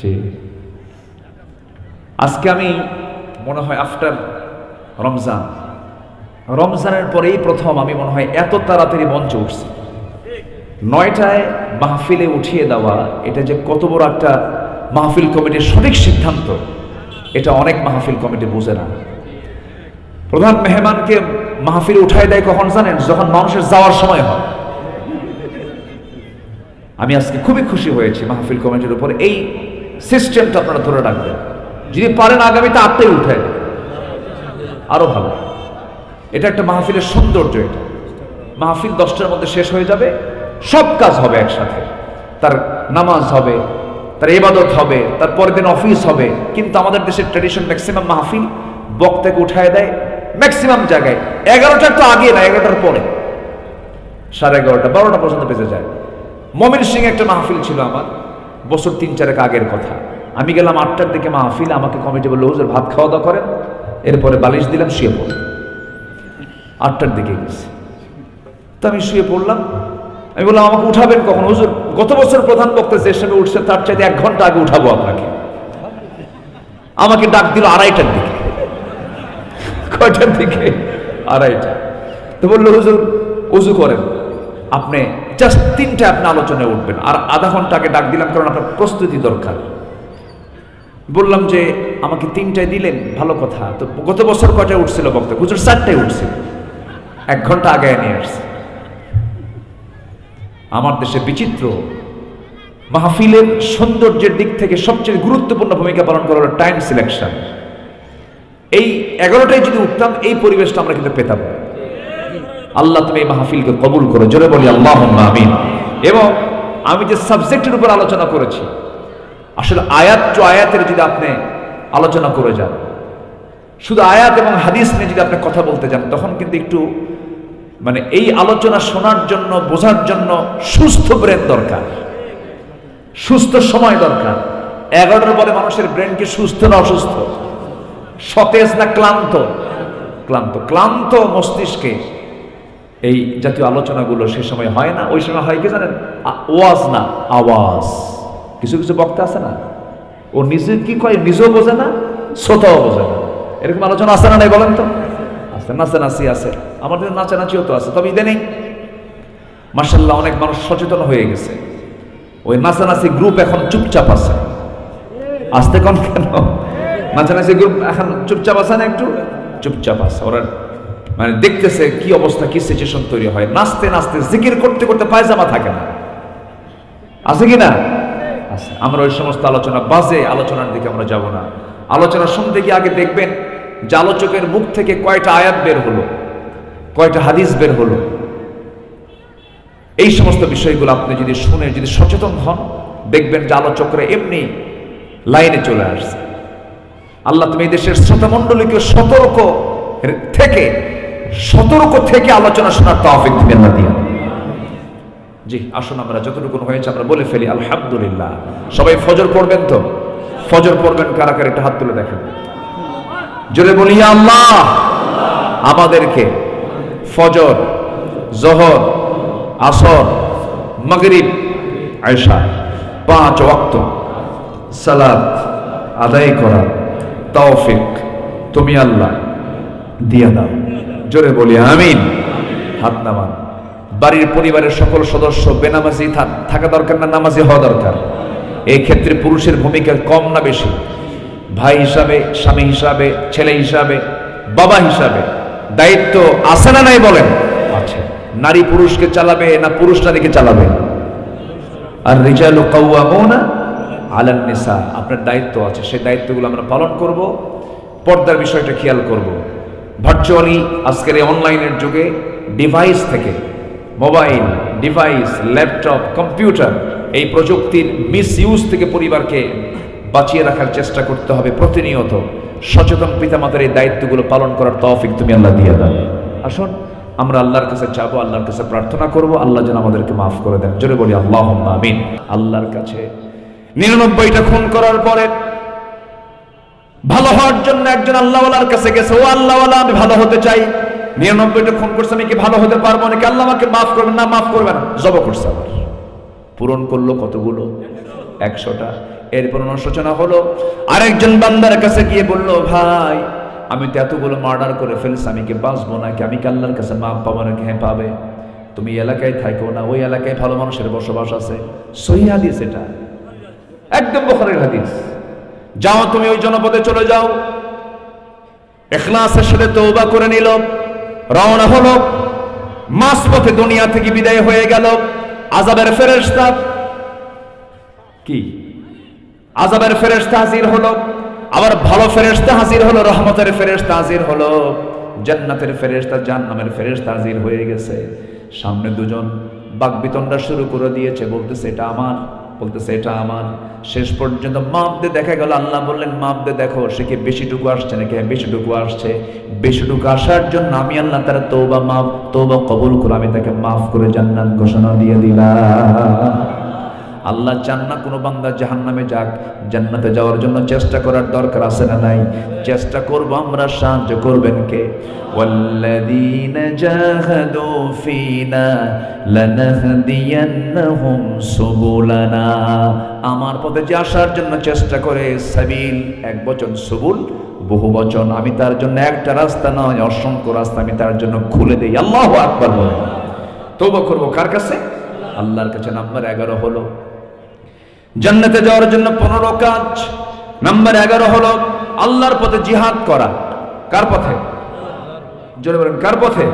জি আজকে আমি, মনে হয় আফটার রমজান। রমজানের পরেই প্রথম আমি মনে হয় এত তাড়াতাড়ি মঞ্চে উঠছি। নয়টায় মাহফিলে উঠিয়ে দেওয়া, এটা যে কত বড় একটা মাহফিল কমিটির সঠিক সিদ্ধান্ত, এটা অনেক মাহফিল কমিটি বুঝে না। প্রধান মেহমানকে মাহফিল উঠাই দেয় কখন জানেন? যখন মানুষের যাওয়ার সময় হয়। আমি আজকে খুবই খুশি হয়েছি মাহফিল কমিটির উপর। এই সিস্টেমটা আপনারা ধরে রাখবেন। যদি পারেন আগামীতে আটটাই উঠে আরও ভালো। এটা একটা মাহফিলের সৌন্দর্য এটা। মাহফিল দশটার মধ্যে শেষ হয়ে যাবে। সব কাজ হবে একসাথে। তার নামাজ হবে, তার ইবাদত হবে, তার পরের দিন অফিস হবে। কিন্তু আমাদের দেশের ট্রেডিশন ম্যাক্সিমাম মাহফিল বক্তাকে উঠায় দেয় ম্যাক্সিমাম জায়গায়। এগারোটার তো আগে না, এগারোটার পরে। সাড়ে এগারোটা, বারোটা পর্যন্ত বেঁচে যায়। মমিন সিং একটা মাহফিল ছিল আমার। বছর তিন চারেক আগের কথা। আমি গেলাম আটটার দিকে মাহফিল আমাকে কমিটি বলল, হুজুর, ভাত খাওয়া দাওয়া করেন? এরপরে বালিশ দিলাম, শুয়ে পড়ল আটটার দিকে গেছি। তো আমি শুয়ে পড়লাম। আমি বললাম, আমাকে উঠাবেন কখন? হুজুর, গত বছর প্রধান বক্তা যে সময় উঠছে, তার চাইতে এক ঘণ্টা আগে উঠাবো আপনাকে। আমাকে ডাক দিল আড়াইটার দিকে। কয়টার দিকে? আড়াইটা। তো বলল, হুজুর, উজু করেন। আপনি জাস্ট তিনটা আপনি আলোচনায় উঠবেন। আর আধা ঘণ্টা আগে ডাক দিলাম কারণ আপনার প্রস্তুতি দরকার। বললাম যে, আমাকে তিনটায় দিলেন, ভালো কথা। তো গত বছর কয়টায় উঠছিল বক্তা? হুজুর চারটায় উঠছিল। এক ঘণ্টা আগে নিয়ে আসছে। আমার দেশে বিচিত্র মাহফিলের সৌন্দর্যের দিক থেকে সবচেয়ে গুরুত্বপূর্ণ ভূমিকা পালন করার টাইম সিলেকশন এই এগারোটায় যদি উঠতাম, এই পরিবেশটা আমরা কিন্তু পেতাম। আল্লাহ তুমি এই মাহফিলকে কবুল করো। জোরে বলি আল্লাহ আমিন। এবং আমি যে সাবজেক্টের উপর আলোচনা করেছি, আসলে আয়াত টু আয়াতের যদি আপনি আলোচনা করে যান, শুধু আয়াত এবং হাদিস নিয়ে যদি আপনি কথা বলতে যান, তখন কিন্তু একটু মানে এই আলোচনা শোনার জন্য, বোঝার জন্য সুস্থ ব্রেন দরকার। সুস্থ সময় দরকার। এগারোটার পরে মানুষের ব্রেন কি সুস্থ না অসুস্থ? সতেজ না ক্লান্ত? ক্লান্ত। ক্লান্ত মস্তিষ্কে এই জাতীয় আলোচনাগুলো সে সময় হয় না, ওই সময় হয় কি জানেন? ওয়াজ না, আওয়াজ। কিছু কিছু বক্তা আছে না? ও নিজে কি কয় নিজেও বোঝে না, শ্রোতাও বোঝে না। এরকম আলোচনা আছে না নাই বলেন তো? আছে, নাচানাচি আছে। আমাদের নাচানাচিও তো আছে। তবে ইদানিং মার্শাল্লাহ অনেক মানুষ সচেতন হয়ে গেছে। ওই নাচানাচি গ্রুপ এখন চুপচাপ আছে। আসতে কন কেন? নাচানাচি গ্রুপ এখন চুপচাপ আছে না একটু? চুপচাপ আছে। ওরা মানে দেখতেছে কি অবস্থা, কি সিচুয়েশন তৈরি হয়। নাচতে নাচতে জিকির করতে করতে পায়জামা থাকে না। আছে কি না? আছে। আমরা ওই সমস্ত আলোচনা বাজে, আলোচনার দিকে আমরা যাব না। আলোচনা শুনতে গিয়ে আগে দেখবেন যে আলোচকের মুখ থেকে কয়টা আয়াত বের হলো, কয়টা হাদিস বের হলো। এই সমস্ত বিষয়গুলো আপনি যদি শুনে, যদি সচেতন হন, দেখবেন যে আলোচকরা এমনি লাইনে চলে আসছে। আল্লাহ তুমি দেশের শ্রোতামণ্ডলীকে সতর্ক থেকে সতর্ক থেকে আলোচনা শোনার তৌফিক দিবেন না দিয়ে। জি, আসুন আমরা, যতটুকু হয়েছে আমরা বলে ফেলি, আলহামদুলিল্লাহ। সবাই ফজর পড়বেন তো? ফজর পড়বেন কারা কারা? একটা হাত তুলে দেখেন। জোরে বলি আল্লাহ! আমাদেরকে ফজর, জহর, আসর, মগরিব, আয়সা, পাঁচ ওয়াক্ত সালাদ আদায় করা তৌফিক তুমি আল্লাহ দিয়া দাও। জোরে বলি, আমিন। হাত নামান। বাড়ির পরিবারের সকল সদস্য বেনামাজি থাকা দরকার না, নামাজি হওয়া দরকার। এই ক্ষেত্রে পুরুষের ভূমিকা কম না বেশি। ভাই হিসাবে, স্বামী হিসাবে, ছেলে হিসাবে, বাবা হিসাবে। দায়িত্ব আছে না নাই বলেন? আছে। নারী পুরুষকে চালাবে না পুরুষ নারীকে চালাবে? আর রিজালু কাওয়ামুনা আলান নিসা। আপনার দায়িত্ব আছে, সেই দায়িত্বগুলো আমরা পালন করব। পর্দার বিষয়টা খেয়াল করব। ভার্চুয়ালি আজকের এই অনলাইনের যুগে ডিভাইস থেকে মোবাইল ডিভাইস ল্যাপটপ কম্পিউটার এই প্রযুক্তির মিস ইউজ থেকে পরিবারকে বাঁচিয়ে রাখার চেষ্টা করতে হবে প্রতিনিয়ত। সচেতন পিতামাতার এই দায়িত্বগুলো পালন করার তৌফিক তুমি আল্লাহ দিয়ে দাও। আসুন, আমরা আল্লাহর কাছে চাবো আল্লাহর কাছে প্রার্থনা করব, আল্লাহ যেন আমাদেরকে মাফ করে দেন। জোরে বলি আল্লাহ আমিন। আল্লাহর কাছে নিরানব্বইটা খুন করার পরে ভালো হওয়ার জন্য একজন আল্লাহওয়ালার কাছে গেছে, ও আল্লাহওয়ালা, আমি ভালো হতে চাই। নিরানব্বইটা খুন করছে, আমি কি ভালো হতে পারব? নাকি আল্লাহ আমাকে মাফ করবেন। না, মাফ করবেন না। জব করছে আবার। পূরণ করল কতগুলো? একশোটা। এরপর অনুশোচনা হলো, আরেকজন বান্দার কাছে গিয়ে বলল, ভাই, আমি তো এতগুলো মার্ডার করে ফেলছি, আমি কি বাঁচবো নাকি? আমি কি আল্লাহর কাছে মাপ পাবো নাকি? হ্যাঁ পাবে। তুমি এলাকায় থাকো না, ওই এলাকায় ভালো মানুষের বসবাস আছে। সহি হাদিস এটা। একদম বখারের হাদিস। যাও, তুমি ওই জনপদে চলে যাও। এখলাসের সাথে তৌবা করে নিল। রওনা হলো। মাস পথে দুনিয়া থেকে বিদায় হয়ে গেল। আজাবের ফেরেশতা কি? আজাবের ফেরেশতা হাজির হলো। আবার ভালো ফেরেশতা হাজির হলো। রহমতের ফেরেশতা হাজির হলো। জান্নাতের ফেরেশতা, জাহান্নামের ফেরেশতা হাজির হয়ে গেছে। সামনে দুজন বাগবিতণ্ডা শুরু করে দিয়েছে। বলতেছে, এটা আমার বলতেছে, এটা আমার। শেষ পর্যন্ত মাপ দিয়ে দেখা গেল, আল্লাহ বললেন মাপ দিয়ে দেখো, সে কি বেশিটুকু আসছে নাকি? হ্যাঁ বেশিটুকু আসছে। বেশিটুকু আসার জন্য আমি আল্লাহ তারা তৌবা মাপ তৌবা কবুল করে আমি তাকে মাফ করে জান্নাত ঘোষণা দিয়ে দিলাম। আল্লাহ চান না কোনো বান্দা জাহান নামে যাক জান্নাতে যাওয়ার জন্য চেষ্টা করার দরকার আছে না নাই চেষ্টা করব আমরা সাহায্য করবেন কে والذين جاهدوا فينا لنهدينهم سبلنا আমার পথে যে আসার জন্য চেষ্টা করে সাবিল এক বচন সুবুল বহু বচন আমি তার জন্য একটা রাস্তা নয় অসংখ্য রাস্তা আমি তার জন্য খুলে দেই আল্লাহু আকবার বলে তৌবা করবো কার কাছে আল্লাহর কাছে নাম্বার এগারো হলো জান্নাতে যাওয়ার জন্য পনেরো কাজ নাম্বার এগারো হলো আল্লাহর পথে জিহাদ করা কার পথে জোরে বলেন কার পথে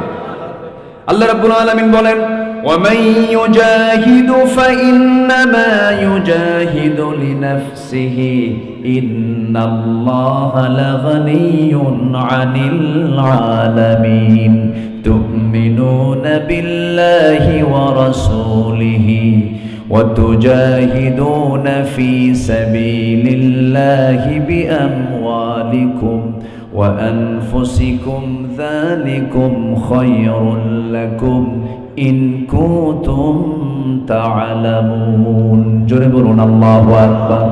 আল্লাহ রাব্বুল আলামিন বলেন ومن يجاهد فإنما يجاهد لنفسه إن الله لغني عن العالمين تؤمنون بالله ورسوله وتجاهدون في سبيل الله بأموالكم وأنفسكم ذلكم خير لكم إن كنتم تعلمون জোরে বলুন আল্লাহু আকবার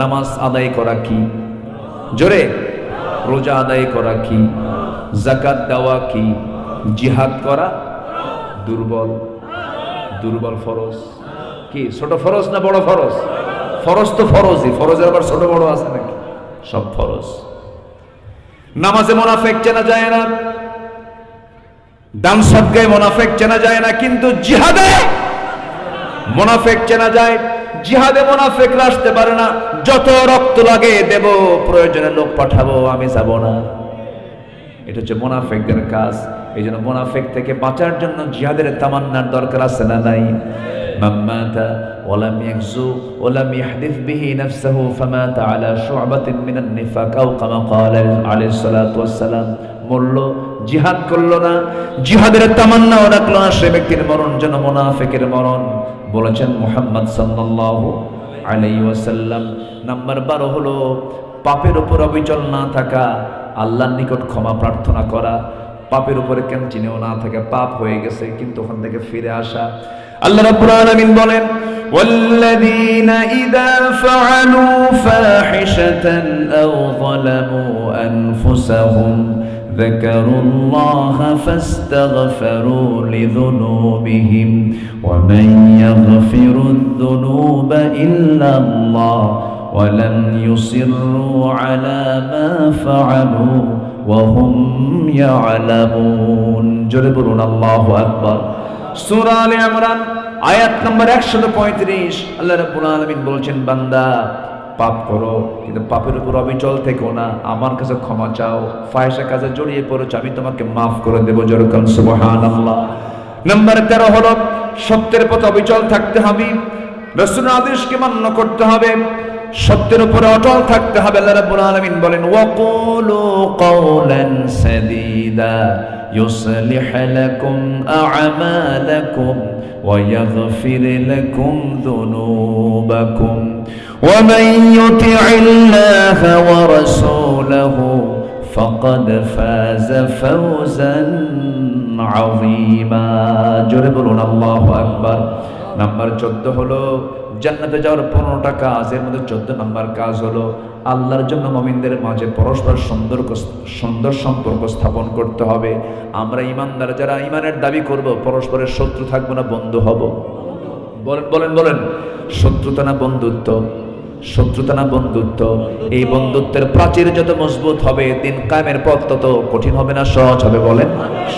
নামাজ আদায় করা কি জোরে রোজা আদায় করা কি জাকাত দেওয়া কি জিহাদ করা দুর্বল দুর্বল ফরজ কি, ছোট ফরজ না বড় ফরজ? ফরজ তো ফরজই, ফরজের আবার ছোট বড় আছে নাকি? সব ফরজ। নামাজে মোনাফেক চেনা যায় না, দান সদ্গায় মোনাফেক চেনা যায় না, কিন্তু জিহাদে মোনাফেক চেনা যায়। জিহাদে মোনাফেক আসতে পারে না, যত রক্ত লাগে দেব, প্রয়োজনে লোক পাঠাবো, আমি যাব না। এটা হচ্ছে মোনাফেকদের কাজ এই জন্য মোনাফেক থেকে বাঁচার জন্য জিহাদের তামান্নার দরকার আছে না নাই? মাম্মাতা ওলাম ইয়াকজু ওলাম ইয়াহদিফ বিহি নাফসাহু ফামাতা আলা শুআবাতিন মিনান নিফাক আও কামা ক্বালা আলাইহিস সালাতু ওয়াস সালাম। মরল জিহাদ করল না। জিহাদের তামান্নাও রাখল না সে ব্যক্তির মরণ যেন মোনাফেকের মরণ। বলেছেন মোহাম্মদ সাল্লাল্লাহু আলাইহি ওয়াসাল্লাম। নাম্বার বারো হলো, পাপের উপর অবিচল না থাকা, আল্লাহর নিকট ক্ষমা প্রার্থনা করা। পাপের উপরে কেন চিনেও না থাকে, পাপ হয়ে গেছে, কিন্তু ওখান থেকে ফিরে আসা। আল্লাহ রাব্বুল আলামিন বলেন والذين إذا فعلوا فاحشة أو ظلموا أنفسهم ذكروا الله فاستغفروا لذنوبهم ومن يغفر الذنوب إلا الله ولم يصروا على ما فعلوا وهم يعلمون جربون الله أكبر সূরা আলে ইমরান, আয়াত নম্বর 135 আল্লাহ বলছেন, বান্দা, পাপ করো, কিন্তু পাপের উপর অবিচল থেকো না। আমার কাছে ক্ষমা চাও, ফায়সা কাজে জড়িয়ে পড়েছো, আমি তোমাকে মাফ করে দেবো সুবহানাল্লাহ। নাম্বার 13 হলো, সত্যের পথে অবিচল থাকতে হবে, রাসূলের আদেশকে মান্য করতে হবে, সত্যের উপরে অটল থাকতে হবে। আল্লাহ রাব্বুল আলামিন বলেন ওয়াকুলু কাওলান সাদীদা। يصلح لكم أعمالكم ويغفر لكم ذنوبكم ومن يطع الله ورسوله فقد فاز فوزا عظيما جربنا الله أكبر নাম্বার চোদ্দ হলো জান্নাতে যাওয়ার পনেরোটা কাজ, এর মধ্যে চোদ্দ নম্বর কাজ হলো আল্লাহর জন্য মমিনদের মাঝে পরস্পর সুন্দর সুন্দর সম্পর্ক স্থাপন করতে হবে। আমরা ইমানদার, যারা ইমানের দাবি করব, পরস্পরের শত্রু থাকব না, বন্ধু হব। বলেন বলেন বলেন। শত্রুতা না বন্ধুত্ব? শত্রুতা না বন্ধুত্ব? এই বন্ধুত্বের প্রাচীর যত মজবুত হবে দিন কায়েমের পথ তত কঠিন হবে না সহজ হবে বলেন।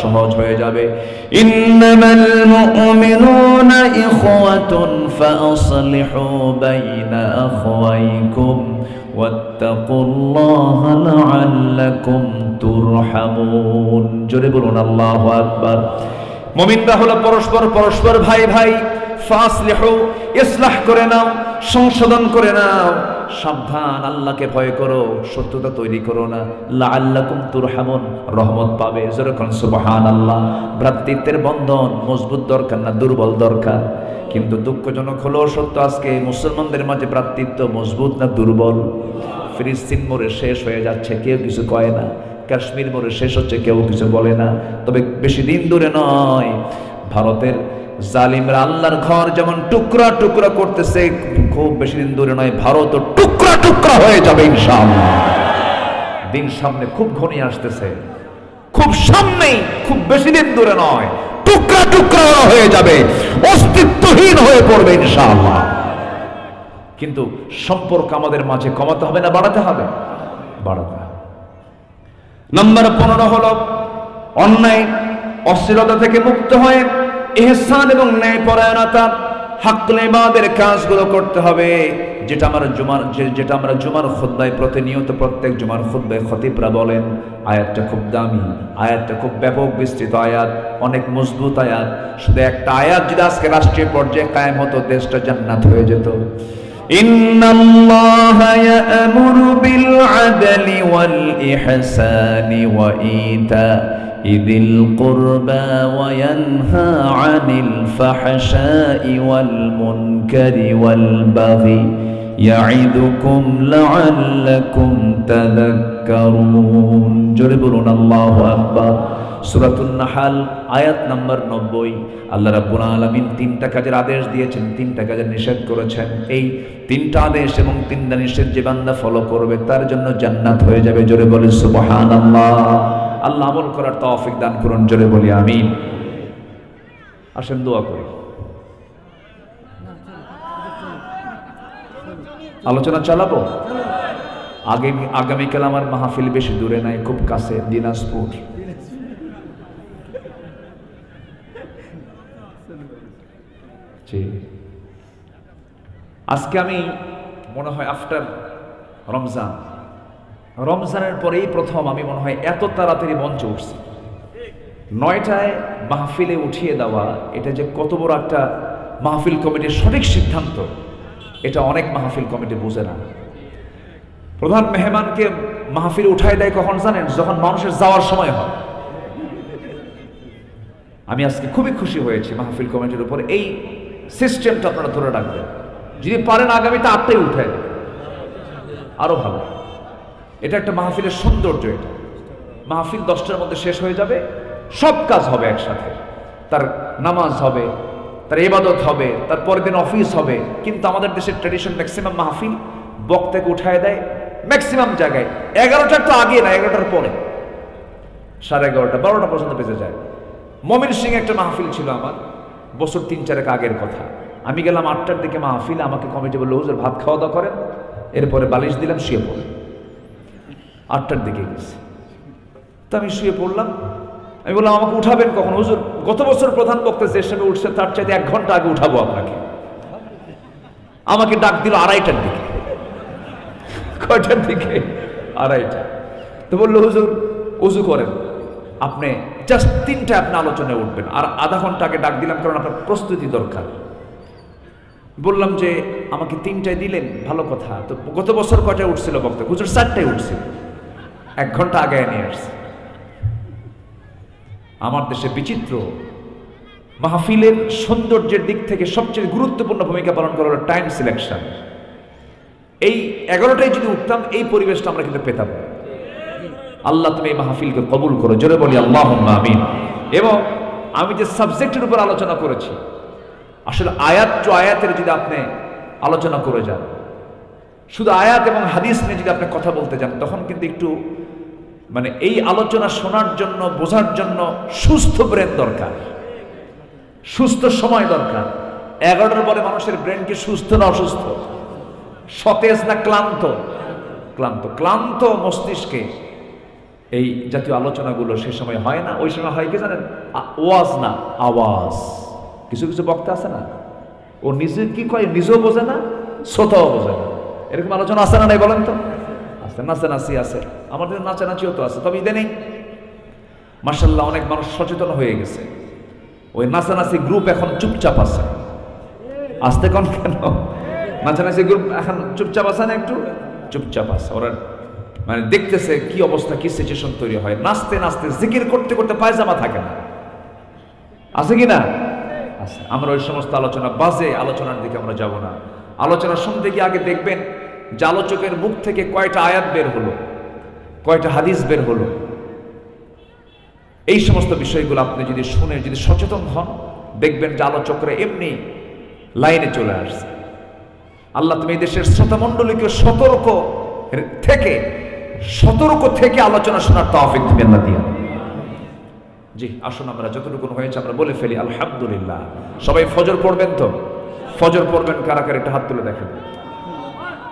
সহজ হয়ে যাবে। ইন্নামাল মুমিনুনা ইখওয়াতুন ফাআসলিহু বাইনা আখওয়াইকুম ওয়াত্তাকুল্লাহা লাআল্লাকুম তুরহামুন। জোরে বলুন আল্লাহু আকবার। মুমিনরা হলো পরস্পর পরস্পর ভাই ভাই। ফাসলিহু ইসলাহ করে নাও। সংশোধন করে নাও। সাবধান, আল্লাহকে ভয় করো সত্যতা তৈরি করো না। লাআল্লাকুম তুরহামুন, রহমত পাবে। যেরকম সুবহানাল্লাহ। ভ্রাতৃত্বের বন্ধন মজবুত দরকার না, দুর্বল দরকার। কিন্তু দুঃখজনক হলো, সত্য আজকে মুসলমানদের মাঝে ভ্রাতৃত্ব মজবুত না দুর্বল? ফিলিস্তিন মোড়ে শেষ হয়ে যাচ্ছে, কেউ কিছু কয় না। কাশ্মীর মোড়ে শেষ হচ্ছে, কেউ কিছু বলে না। তবে বেশি দিন দূরে নয়, ভারতের জালিমরা আল্লাহর ঘর যেমন টুকরা টুকরা করতেছে, খুব বেশি দিন দূরে নয় ভারত টুকরা টুকরা হয়ে যাবে দিন সামনে খুব ঘনিয়ে আসতেছে। খুব সামনেই খুব বেশি দিন দূরে নয়, টুকরা টুকরা হয়ে যাবে, অস্তিত্বহীন হয়ে পড়বে ইনশাআল্লাহ। কিন্তু সম্পর্ক আমাদের মাঝে কমাতে হবে না বাড়াতে হবে? বাড়াতে হবে। নম্বর পনেরো হলো, অন্যায়, অশ্লীলতা থেকে মুক্ত হয়ে এহসান এবং ন্যায় পরায়ণতা হাক্লেবাদের কাজগুলো করতে হবে যেটা আমরা জুমার যে- যেটা আমরা জুমার খুদ্ায় প্রতিনিয়ত প্রত্যেক জুমার খুদ্ায় খতিবরা বলেন আয়াতটা খুব দামি আয়াতটা খুব ব্যাপক বিস্তৃত আয়াত অনেক মজবুত আয়াত শুধু একটা আয়াত যদি আজকে রাষ্ট্রীয় পর্যায়ে কায়েম হতো দেশটা জান্নাত হয়ে যেত إن الله يأمر بالعدل والإحسان وإيتاء ذي القربى وينهى عن الفحشاء والمنكر والبغي يعظكم لعلكم تذكرون جربون الله أكبر সুরাতুন নাহাল আয়াত নাম্বার নব্বই আল্লাহ রাব্বুল আলামিন তিনটা কাজের আদেশ দিয়েছেন তিনটা কাজের নিষেধ করেছেন এই তিনটা আদেশ এবং তিনটা নিষেধ যে বান্দা ফলো করবে তার জন্য জান্নাত হয়ে যাবে জোরে বলে সুবহানাল্লাহ আল্লাহ আমল করার তৌফিক দান করুন, জোরে বলি আমি আসেন, দোয়া করি। আলোচনা চালাবো? আগে, আগামীকাল আমার মাহফিল বেশি দূরে নাই, খুব কাছে, দিনাজপুর। আজকে আমি, মনে হয় আফটার রমজান। রমজানের পরেই প্রথম আমি মনে হয় এত তাড়াতাড়ি মঞ্চে উঠছি। নয়টায় মাহফিলে উঠিয়ে দেওয়া, এটা যে কত বড় একটা মাহফিল কমিটির সঠিক সিদ্ধান্ত, এটা অনেক মাহফিল কমিটি বোঝে না। প্রধান মেহমানকে মাহফিল উঠায় দেয় কখন জানেন? যখন মানুষের যাওয়ার সময় হয়। আমি আজকে খুবই খুশি হয়েছি মাহফিল কমিটির উপর। এই সিস্টেমটা আপনারা ধরে রাখবেন। যদি পারেন আগামীতে আটটাই উঠে আরও ভালো। এটা একটা মাহফিলের সৌন্দর্য এটা। মাহফিল দশটার মধ্যে শেষ হয়ে যাবে, সব কাজ হবে একসাথে। তার নামাজ হবে, তার ইবাদত হবে, তার পরের দিন অফিস হবে। কিন্তু আমাদের দেশের ট্রেডিশন ম্যাক্সিমাম মাহফিল বক্তাকে উঠায় দেয় ম্যাক্সিমাম জায়গায়। এগারোটার তো আগে না, এগারোটার পরে। সাড়ে এগারোটা, বারোটা পর্যন্ত বেঁচে যায়। মমিন সিং একটা মাহফিল ছিল আমার, বছর তিন চারেক আগের কথা। আমি গেলাম আটটার দিকে মাহফিল, আমাকে কমিটি বলল ভাত খাওয়া দাওয়া করেন? এরপরে বালিশ দিলাম, শুয়ে পড়ে আটটার দিকে গেছি। তো আমি শুয়ে পড়লাম। আমি বললাম, আমাকে উঠাবেন কখন? হুজুর, গত বছর প্রধান বক্তা যে হিসেবে উঠছে, তার চাইতে এক ঘণ্টা আগে উঠাবো আপনাকে। আমাকে ডাক দিল আড়াইটার দিকে। কয়টার দিকে? আড়াইটা। তো বলল, হুজুর, উজু করেন। আপনি জাস্ট তিনটা আপনি আলোচনায় উঠবেন। আর আধা ঘণ্টা আগে ডাক দিলাম, কারণ আপনার প্রস্তুতি দরকার। বললাম যে, আমাকে তিনটায় দিলেন, ভালো কথা। তো গত বছর কয়টায় উঠছিল বক্তা? হুজুর, চারটায় উঠছিল। এক ঘণ্টা আগে নিয়ে আসছে। আমার দেশে বিচিত্র মাহফিলের সৌন্দর্যের দিক থেকে সবচেয়ে গুরুত্বপূর্ণ ভূমিকা পালন করা হলো টাইম সিলেকশন এই এগারোটায় যদি উঠতাম, এই পরিবেশটা আমরা কিন্তু পেতাম। আল্লাহ তুমি এই মাহফিলকে কবুল করো, জোরে বলি আল্লাহ আমিন। এবং আমি যে সাবজেক্টের উপর আলোচনা করেছি, আসলে আয়াত টু আয়াতের যদি আপনি আলোচনা করে যান, শুধু আয়াত এবং হাদিস নিয়ে যদি আপনি কথা বলতে যান, তখন কিন্তু একটু মানে এই আলোচনা শোনার জন্য, বোঝার জন্য সুস্থ ব্রেন দরকার। সুস্থ সময় দরকার। এগারোটার পরে মানুষের ব্রেন কি সুস্থ না অসুস্থ? সতেজ না ক্লান্ত? ক্লান্ত। ক্লান্ত মস্তিষ্কে এই জাতীয় আলোচনাগুলো সে সময় হয় না, ওই সময় হয় কি জানেন? ওয়াজ না, আওয়াজ। কিছু কিছু বক্তা আছে না? ও নিজে কি কয়? নিজেও বোঝে না, শ্রোতাও বোঝে না। এরকম আলোচনা আছে না নাই বলেন তো? আছে, নাচানাচি আছে। আমাদের নাচানাচিও তো আছে, তবে ইদানিং মার্শাল্লাহ অনেক মানুষ সচেতন হয়ে গেছে। ওই নাচানাচি গ্রুপ এখন চুপচাপ আছে। আসতে কন কেন? নাচানাচি গ্রুপ এখন চুপচাপ আছে না একটু? চুপচাপ আছে, ওরা মানে দেখতেছে কি অবস্থা, কি সিচুয়েশন তৈরি হয়। নাচতে নাচতে জিকির করতে করতে পায়জামা থাকে না। আছে কি না? আছে। আমরা ওই সমস্ত আলোচনা বাজে, আলোচনার দিকে আমরা যাব না। আলোচনা শুনতে গিয়ে আগে দেখবেন যে আলোচকের মুখ থেকে কয়টা আয়াত বের হলো, কয়টা হাদিস বের হলো? এই সমস্ত বিষয়গুলো আপনি যদি শুনে, যদি সচেতন হন, দেখবেন যে আলোচকরা এমনি লাইনে চলে আসছে। আল্লাহ তুমি দেশের শ্রোতামণ্ডলীকে সতর্ক থেকে সতর্ক থেকে আলোচনা শোনার তৌফিক তুমি দিয়ে দাও। জি, আসুন আমরা যতটুকু হয়েছে আমরা বলে ফেলি, আলহামদুলিল্লাহ। সবাই ফজর পড়বেন তো? ফজর পড়বেন কারা কারা? একটা হাত তুলে দেখেন।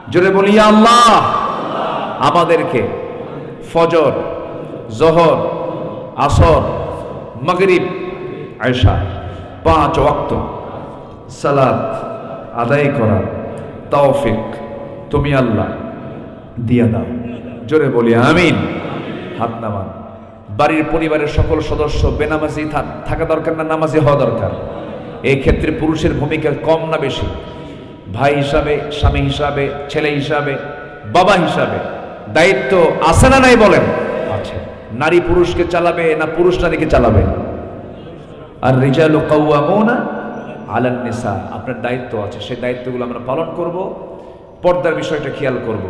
জোরে বলি আল্লাহ! আমাদেরকে ফজর জহর আসর মগরিব আয়সা পাঁচ ওয়াক্ত সালাত আদায় করার তৌফিক তুমি আল্লাহ দিয়া দাও। জোরে বলি আমিন। হাত নামান। বাড়ির পরিবারের সকল সদস্য বেনামাজি থাকা দরকার না নামাজি হওয়া দরকার। এই ক্ষেত্রে পুরুষের ভূমিকা কম না বেশি। ভাই হিসাবে, স্বামী হিসাবে, ছেলে হিসাবে, বাবা হিসাবে। দায়িত্ব আছে না নাই বলেন? আছে। নারী পুরুষকে চালাবে না পুরুষ নারীকে চালাবে? আর রিজাল কাউয়ামুনা আলান নিসা। আপনার দায়িত্ব আছে, সেই দায়িত্বগুলো আমরা পালন করব। পর্দার বিষয়টা খেয়াল করব।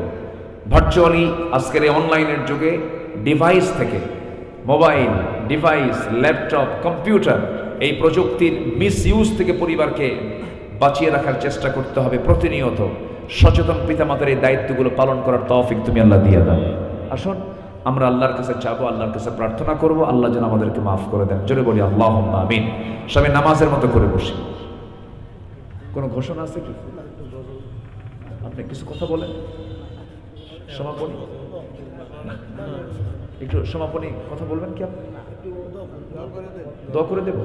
ভার্চুয়ালি আজকের এই অনলাইনের যুগে ডিভাইস থেকে মোবাইল, ডিভাইস, ল্যাপটপ, কম্পিউটার এই প্রযুক্তির মিস ইউজ থেকে পরিবারকে বাঁচিয়ে রাখার চেষ্টা করতে হবে প্রতিনিয়ত। সচেতন পিতামাতার এই দায়িত্বগুলো পালন করার তৌফিক তুমি আল্লাহ দিয়ে দাও। আসুন, আমরা আল্লাহর কাছে চাবো, আল্লাহর কাছে প্রার্থনা করব, আল্লাহ যেন আমাদেরকে মাফ করে দেন। জোরে বলি আল্লাহ আমিন। সবাই নামাজের মতো করে বসি। কোনো ঘোষণা আছে কি? আপনি কিছু কথা বলেন। সমাপনী। একটু সমাপনী কথা বলবেন কি আপনি? দোয়া করে দেব।